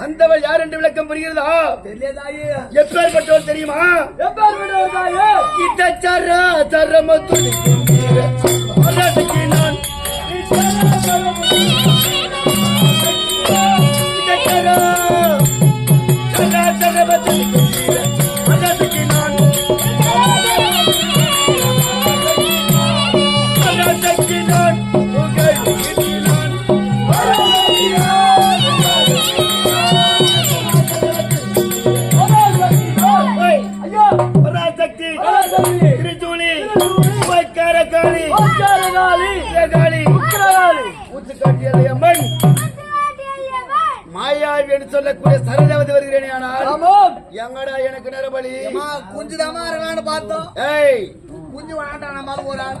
வந்தவள் யார் என்று விளக்கம் புரிகிறதா? தெரியுமா? எப்பேற்பட்டவர் தாயே கிட்ட சர சரம அரசுக்கு நான் கிட்ட சொல்லக்கூடிய சரதவதி வருகிறேன் ஆனால் எங்கடா எனக்கு நரபலி? குஞ்சுதாமா இருக்கலாம்னு பார்த்தோம். ஏய் குஞ்சு வேண்டாம் நம்ம ஒரு ஆள்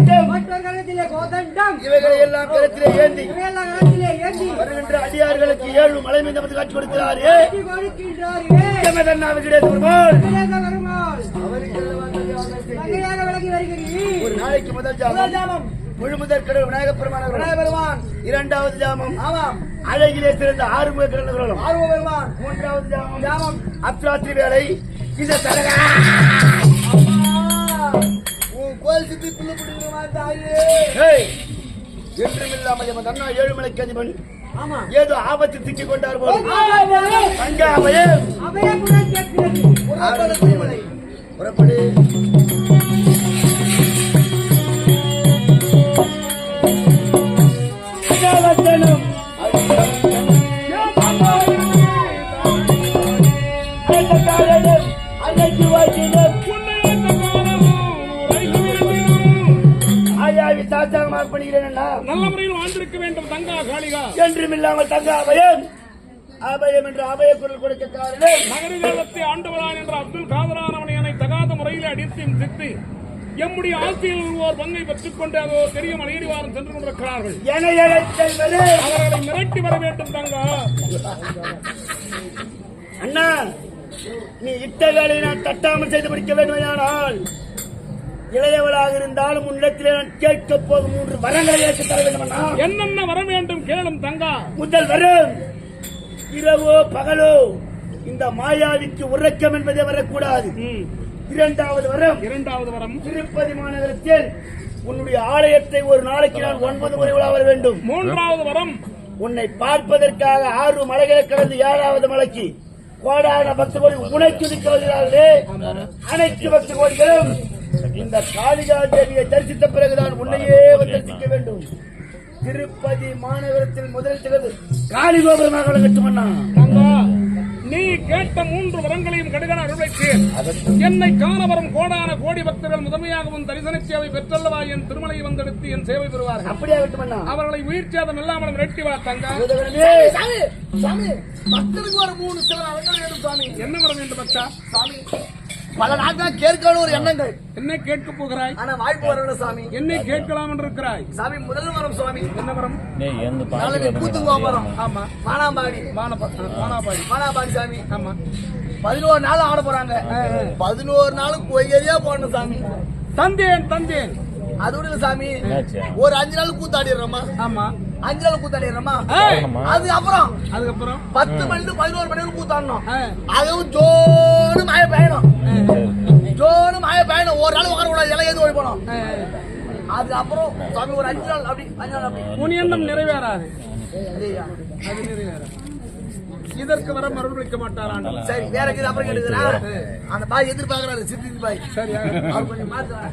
கோதண்டம். இவைகளை எல்லாம் கருத்திலே ஏந்தி இவையெல்லாம் ஏந்தி. வருகின்ற அடியார்களுக்கு ஏழு மலை மீது காட்சி கொடுக்கிறாரே. ஒரு நாளைக்கு முதல் ஜாமம். முழு முதல் கடவுள் விநாயகப் பெருமான் இரண்டாவது ஜாமம். ஆமாம். அழகிலே சிறந்த ஆறுமுக கிடந்தவர்களும் ஆர்வ பெருமான். மூன்றாவது ஜாமம். ஜாமம். அப்ராத்திரி வேலை இந்த உன் கோயில் சுத்தி புல்லு பிடிக்கணுமா தாயே. என்றும் இல்லாமல் எமது அண்ணா ஏழுமலைக்கு அதிபன். ஏதோ ஆபத்து திட்டிக் கொண்டார் புறப்படு புறப்படு. என்றும் இல்லாமல் தங்க அபயம். அபயம் என்று அபய குரல் கொடுக்க காரணம். நகரிகாலத்தை ஆண்டவரான் என்ற அப்துல் காதரானவனை என்னை தகாத முறையில் அடித்து சித்து எம்முடைய ஆட்சியில் ஒருவர் பங்கை பெற்றுக் கொண்டு அது ஒரு பெரிய மலையடிவாரம் சென்று கொண்டிருக்கிறார்கள். அவர்களை மிரட்டி வர வேண்டும் தங்கா. அண்ணா நீ இட்ட வேலையை நான் தட்டாமல் செய்து முடிக்க வேண்டுமையானால் இளையவளாக இருந்தாலும் உன்னிடத்திலே நான் கேட்க போகும் மூன்று வரங்களை ஏற்று தர வேண்டும் என்னென்ன வர வேண்டும் கேளும் தங்கா. முதல் வரம் இரவோ பகலோ இந்த மாயாவிக்கு உறக்கம் என்பதே வரக்கூடாது. இரண்டாவது வரம் இரண்டாவது வரம். திருப்பதி மாநகரத்தில் உன்னுடைய ஆலயத்தை ஒரு நாளைக்கு நான் ஒன்பது முறை உலா வர வேண்டும். மூன்றாவது வரம். உன்னை பார்ப்பதற்காக ஆறு மலைகளை கடந்து ஏழாவது மலைக்கு. கோடான பக்த கோடி உனக்கு வருகிறார்களே அனைத்து பக்த கோடிகளும் இந்த காளிகா தேவியை தரிசித்த பிறகுதான் உன்னையே தரிசிக்க வேண்டும். திருப்பதி மாநகரத்தில் முதல் திகழ்ந்து காளி கோபுரமாக கட்டுமண்ணா நீ கேட்ட மூன்று வரங்களையும் கடுகன அருளைக்கு என்னை காண வரும் கோடான கோடி பக்தர்கள் முதன்மையாகவும் தரிசன சேவை பெற்றல்லவா? என் திருமலை வந்தெடுத்து என் சேவை பெறுவார்கள். அப்படியே அவர்களை உயிர் சேதம் இல்லாமல் மிரட்டி வா தங்கா. சாமி சாமி பக்தருக்கு ஒரு மூணு சில அலங்கள் வேணும் சாமி. என்ன வர வேண்டும் பக்தா? சாமி பல நாட்கள் கேட்கணும் ஒரு எண்ணங்கள். என்ன கேட்க போகிறாய்? ஆனா வாய்ப்பு வரணும் சாமி. என்னை கேட்கலாம் என்று இருக்கிறாய் சாமி முதல் வரம் சுவாமி. என்ன வரம் நாளைக்கு கூத்துங்கோபுரம் ஆமா. வானாம்பாடி வானப்ப வானாபாடி வானாம்பாடி சாமி. ஆமா. பதினோரு நாள் ஆட போறாங்க. பதினோரு நாளும் கொய்யரியா போடணும் சாமி. தந்தேன் தந்தேன். அதோட சாமி. ஒரு அஞ்சு நாள் கூத்தாடிடுறோமா? ஆமா. அஞ்சு நாள் கூத்தாடிடுறோமா? ஏய், அது அப்புறம் அதுக்கப்புறம்? பத்து மணி to பதினோரு மணி வரைக்கும் கூத்தாடணும் அதுவும் ஜோனு மாய பயணம் ஜோனு மாய பயணம் ஒரு நாள் உட்கார கூடாது. இலை ஏது ஓடி போனோம் ஆ. அது அப்புறம் சாமி ஒரு அஞ்சு நாள் அப்படி அஞ்சு நாள் அப்படி. எண்ணம் நிறைவேறாது. அது நிறைவேறாது. இதற்கு வர மறுபடிக்க மாட்டாரான் சரி வேற எது அப்புறம் கேட்டுக்கிறா? அந்த பாய் எதிர்பார்க்கறாரு சித்தி பாய். சரியா? அவர் கொஞ்சம் மாத்துறா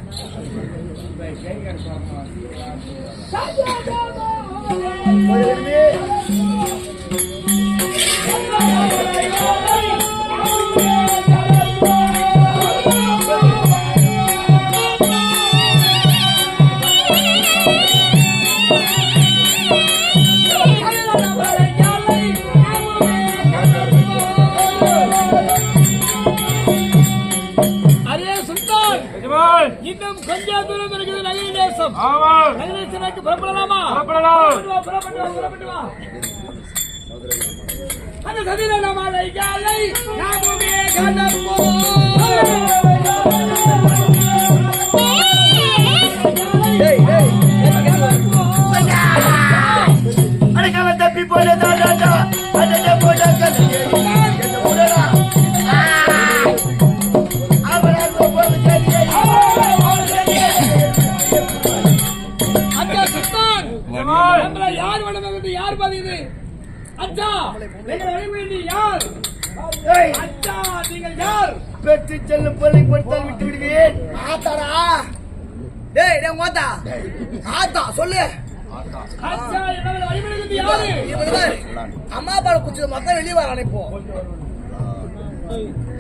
நகரி தேசத்துக்கு புறப்படலாமா. புறப்பட்டு வா, புறப்பட்டு வா. அந்த சதிர நமாலை காலை நாமுமே டேய் அடக்காம தப்பி போல நீங்கள் யார்? பெற்று செல்லும் பொருளை கொடுத்தால் விட்டு விடுவேன் ஆத்தாடா. டேய் டேய் மோத்தா ஆத்தா. சொல்லு. அம்மா பால் குடிச்சது மொத்தம் வெளியே வரானே இப்போ.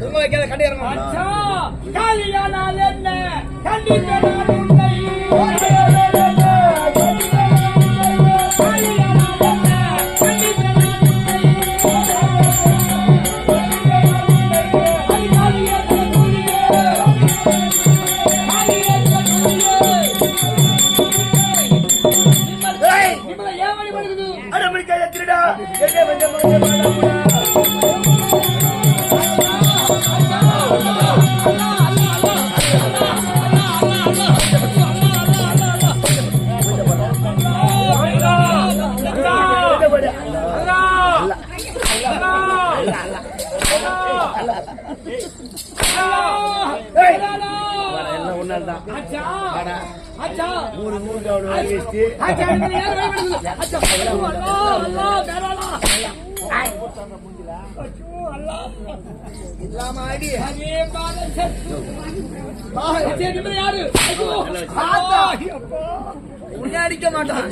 உங்க வைக்காத கட்டி இறங்க அச்சா காலியானால் என்ன? கண்டிப்பான தான் மூணு மூணு கவுன் வேஸ்ட்டு அடிக்க மாட்டான்.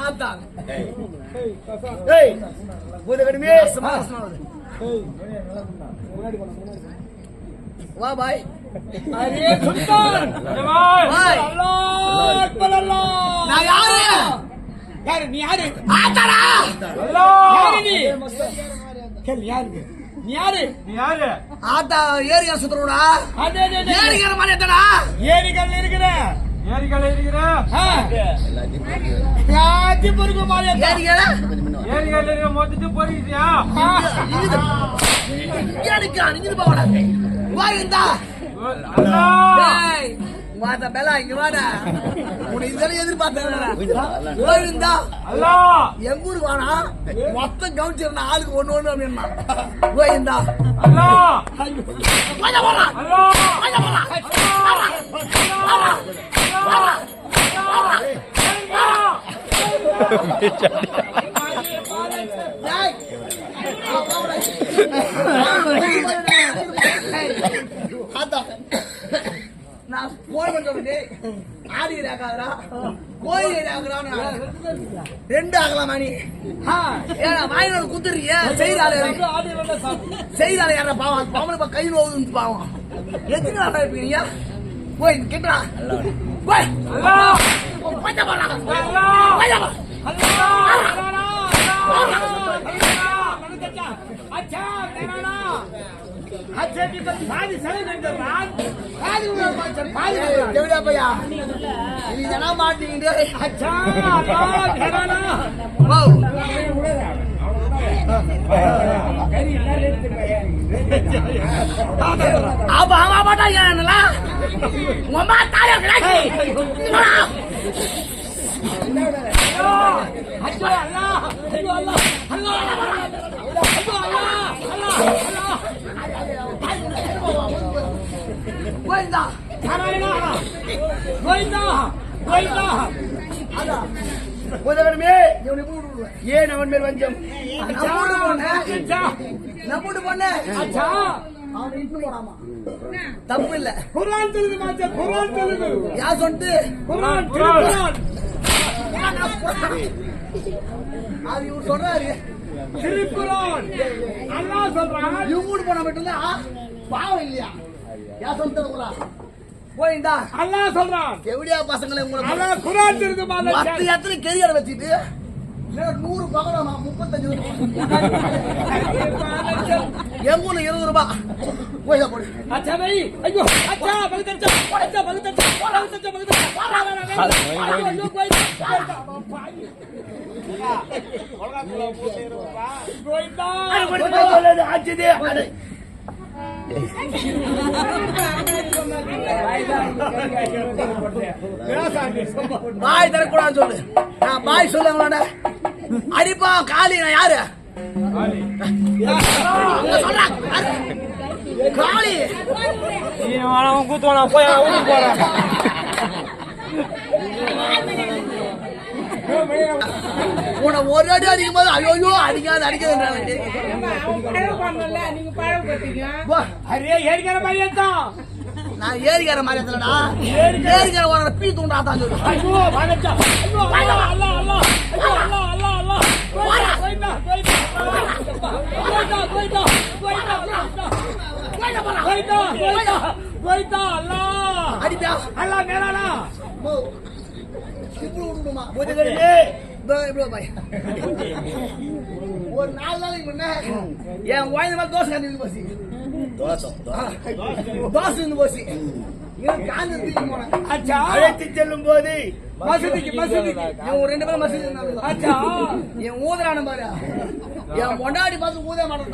ஆத்தான் கடுமையே. வா பாய். அரே நான் யாரு? யாரு நீ யாரு? ஆத்தாரா யாரு நீ? கேள் யாரு? நீ யாரு? நீ யாரு? ஆத்தா ஏரியா சுத்துறோடா ஏரிக்கிற மாதிரி எத்தனா ஏரிக்கல் இருக்கிற. ஏரிக்கல் இருக்கிற. எல்லாத்தையும் பொறுக்க மாதிரி ஏரிக்கல ஏரிக்கல் இருக்கிற மொத்தத்து பொறுக்கிட்டியா? இங்கிருக்கா இங்கிருப்பா வாடா வாயிருந்தா வாடா பெலா இங்க வாடா. உன்னை இதெல்லாம் எதிர்பார்த்தேன் போயிருந்தா எங்க ஊருக்கு வானா மொத்தம் கவனிச்சிருந்தா ஆளுக்கு ஒண்ணு ஒண்ணு அப்படின்னா. போடா கொஞ்சம் போடா டேய் அதான். போன் பண்றது ஆடி ராக்காதரா கோயில் ராக்குறான்னு ரெண்டு ஆகலாம் மணி ஏன்னா வாயினோட குத்துறீங்க செய்தாலே செய்தாலே யாரா பாவம்? பாவனுக்கு கையில் ஓகுதுன்னு பாவம். எத்தனை நாளா இருப்பீங்க? போய் கேட்டா போய். போடா దేవుడా భయ్యా ఇది జనా మాట్లాడి అచ్చా ఘరానా బావు आप हम बटा यानला मम्मा तारे गड़ाई अच्छा अल्लाह अल्लाह अल्लाह अल्लाह अल्लाह अल्लाह अल्लाह நாராயணா கோவிந்தா ஏன் அவன் மேல் வஞ்சம் நம்முடு பொண்ணு அச்சா தப்பு இல்ல குரான் தெலுங்கு மாச்சா குரான் தெலுங்கு யா சொன்னிட்டு குரான் குரான் அது இவர் சொல்றாரு திருக்குறான் அண்ணா சொல்றான் இவங்க போனா மட்டும்தான் பாவம் இல்லையா யா சொன்னது குரான் போறீங்களா அல்லாஹ் சொல்றான் எவடியா பசங்களை உங்களுக்கு அல்லாஹ் குரான் இருக்கு மாதிரி மத்த எத்தனை கெரியர் வச்சிட்டு நூறு பகலாம் முப்பத்தஞ்சு எங்க இருபது ரூபா போய் போடு அச்சா பை ஐயோ அச்சா பழுத்தச்சா பழுத்தச்சா பழுத்தச்சா பழுத்தச்சா பழுத்தச்சா போய் போய் போய் போய் பாய் தரக்கூடாதுன்னு சொல்லு. நான் பாய் சொல்லுங்களோட அடிப்பா காளி நான் யாரு? அங்க போய் யாரு? போறேன் உன ஒரு அடி அடிக்கும் போது ஐயோ அடிக்காது அடிக்காதுன்றாங்க நான் ஏரிக்கார மாதிரி இருந்தேன்டா ஏரிக்கார உன பீ தூண்டா தான் சொல்லு ஐயோ வணச்சா ஐயோ அல்லா அல்லா அல்லா ஐயோ அல்லா அல்லா அல்லா போய்டா போய்டா போய்டா போய்டா போய்டா போய்டா போய்டா அல்லா அடிடா ஒரு நாலு நாளைக்கு முன்ன என் குழந்தை மேல தோசை கண்டு போச்சு. தோசை தோசை. இருந்து போச்சு. அழைத்து செல்லும் போது மசூதிக்கு மசூதிக்கு. இவன் ரெண்டு பேரும் மசூதி ஆச்சா என் ஊதரான பாரு. என் கொண்டாடி பார்த்து ஊத மாட்டேன்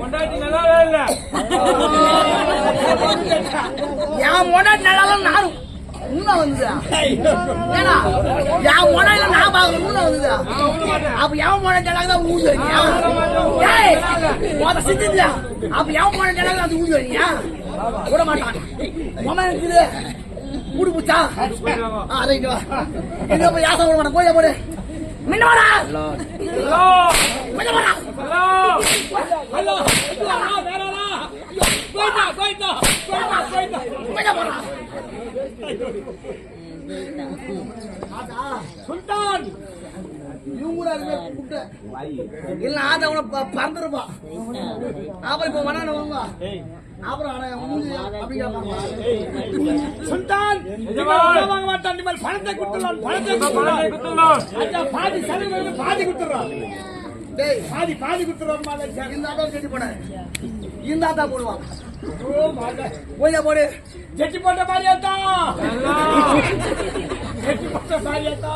கொண்டாடி என் கொண்டாடி நல்லா நானும் ஊனா வந்துதா. ஏன்னா என் முனையில நான் பார்க்கணும் ஊனா வந்துதா. அப்ப என் முனை கிடக்கு தான் ஊது ஏய் சித்தியா அப்ப என் முனை கிடக்கு அது ஊது வரீங்க விட மாட்டான். மொம இருக்குது. கூடு புச்சா? ரைட்டு வா. இது அப்ப யாசம் விட மாட்டேன் கோயில போடு. மின்னவாடா மின்னவாடா போயிட்டா போயிட்டா போயிட்டா போயிட்டா போயிட்டா சுல்தான்! இவங்க கூட அதுமே கூப்பிட்டு. இல்ல ஆதா அவனை ப- பறந்துருப்பான் அப்புறம் இப்ப வனான வாங்க. அப்புறம் ஆனா மூஞ்சி சுல்தான்! வாங்க மாட்டான்? நீ மேல் பணத்தை கொடுத்துடலாம் பணத்தை கொடுத்துடலாம். பாதி செலவு பாதி கொடுத்துடுறான் டேய். பாதி பாதி மாதிரி இந்த ஆட்டோ கட்டி போட இந்த ஆட்டா போய் போடு. ஜெட்டி போட்ட மாதிரியாத்தா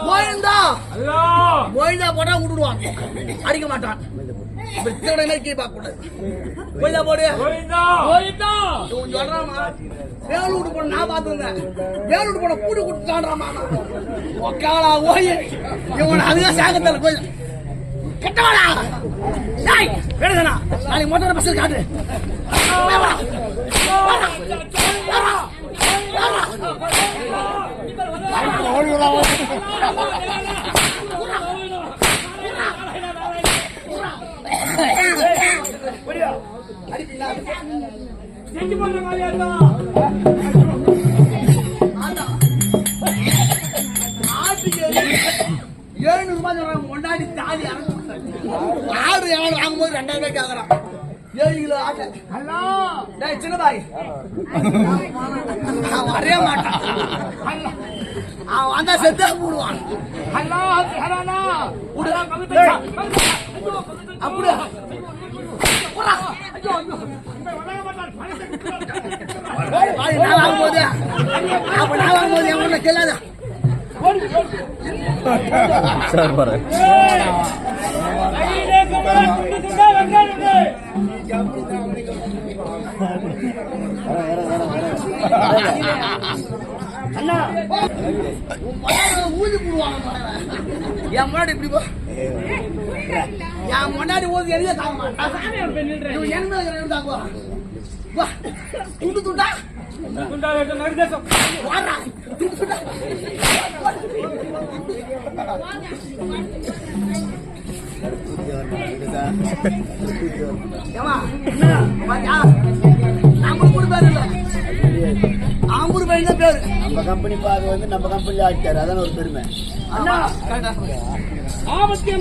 போயிருந்தா அல்லா போயிருந்தா போட்டா விட்டுடுவான் அடிக்க மாட்டான். மாதிரி கீழே பார்க்க கூடாது. போய்தா போடு. சொல்றாமா வேலூட்டு போன நான் பார்த்துருந்தேன். வேலூட்டு போன கூடு கொடுத்துட்டான்றாமா ஒக்காளா ஓய். இவன் அதுதான் சாகத்தல கோயில் கெட்டவாடா டேய் வேணுதனா நாளைக்கு மோட்டார் பஸ் காட்டு ஜெட்டி போட்ட மாதிரியாத்தா வாங்கும்போது ரெண்டாயிரம் ரூபாய்க்கு ஆகுறான். ஏழு கிலோ ஆட்டை டேய் சின்ன பாய் அவன் வரைய மாட்டான். அவன் வந்தா செத்தா போடுவான். அப்படியா பாய் நான் வாங்கும்போது அப்ப நான் வாங்கும்போது என் ஒண்ணு கேளாத. குண்டா வெங்காயமே அண்ணா உன் மகனை ஊதி போடுவாங்க என் முன்னாடி இப்படி போ என் முன்னாடி ஊதி எரிய தாங்க மாட்டான் இவன் என் மேல தாங்க வா துண்டு துண்டா குண்டா வெட்ட வாடா துண்டு துண்டா ஆம்பூர் பேர் தான் பேரு நம்ம கம்பெனி பாக வந்து நம்ம கம்பெனில ஆட்டாரு அதான் ஒரு பெருமை அண்ணா கரெக்டா ஆபத்து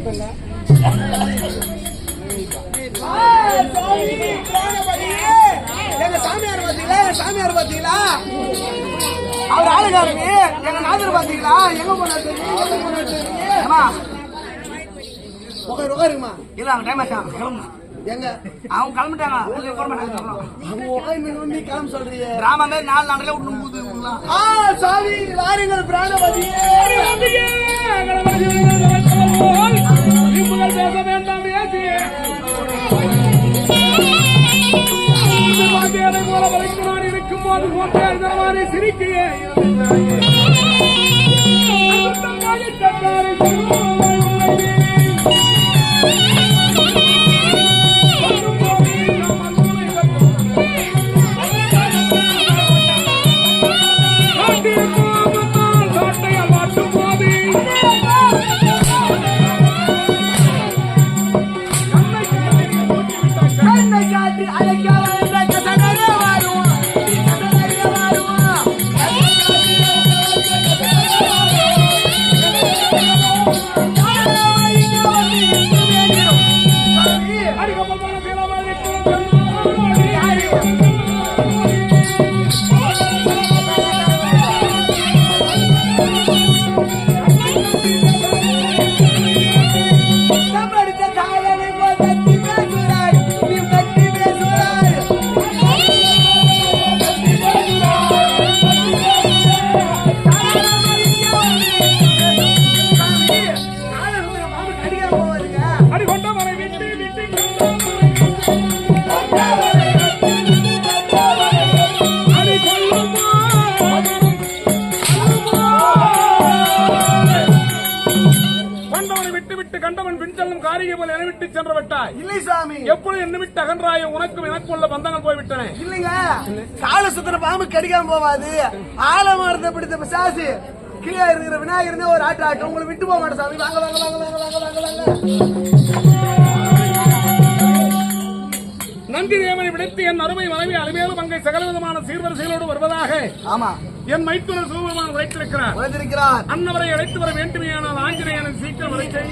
தங்கா சாமியார் பாத்தீங்களா சாமியார் பாத்தீங்களா அவர் ஆளுகாரங்க எங்க நாதர் பாத்தீங்களா எங்க போனாரு? உட்காரு உட்காருங்கம்மா. இல்ல அவங்க டைம் ஆச்சா கிளம்புங்க எங்க? அவங்க கிளம்பிட்டாங்க அவங்க உட்காந்து நீ கிளம்ப சொல்றீங்க கிராமமே நாலு நாட்டில விட்டு போகுது சாமி வாருங்கள் பிராணபதியே போட்டார் சிரிக்கையே கண்ணை காட்டி அழைக்காத கசடரே சென்று விட்டாய் இல்லை சாமி. எப்பொழுது என்னை விட்டு அகன்றாய? உனக்கும் எனக்கும் உள்ள பந்தங்கள் போய்விட்டன. இல்லைங்க. கால சுத்தர பாம்பு கடிக்காம போவாது. ஆலமரத்தை பிடித்த பிசாசு கீழே இருக்கிற விநாயகர்னே ஒரு ஆட்டு ஆட்டம் உங்களை விட்டு போக மாட்டேன் சாமி. வாங்க வாங்க வாங்க வாங்க வாங்க வாங்க வாங்க. நன்றி தேவனை விடுத்து என் அருமை மனைவி அலுமையாலும் அங்கே சகல விதமான சீர்வரிசைகளோடு வருவதாக ஆமா. என் மைத்துனர் சிவபெருமான் உரைத்திருக்கிறார். உழைத்திருக்கிறார் அன்னவரை அழைத்து வர வேண்டுமையானால் ஆஞ்சநேயனை சீக்கிரம் அழைத்து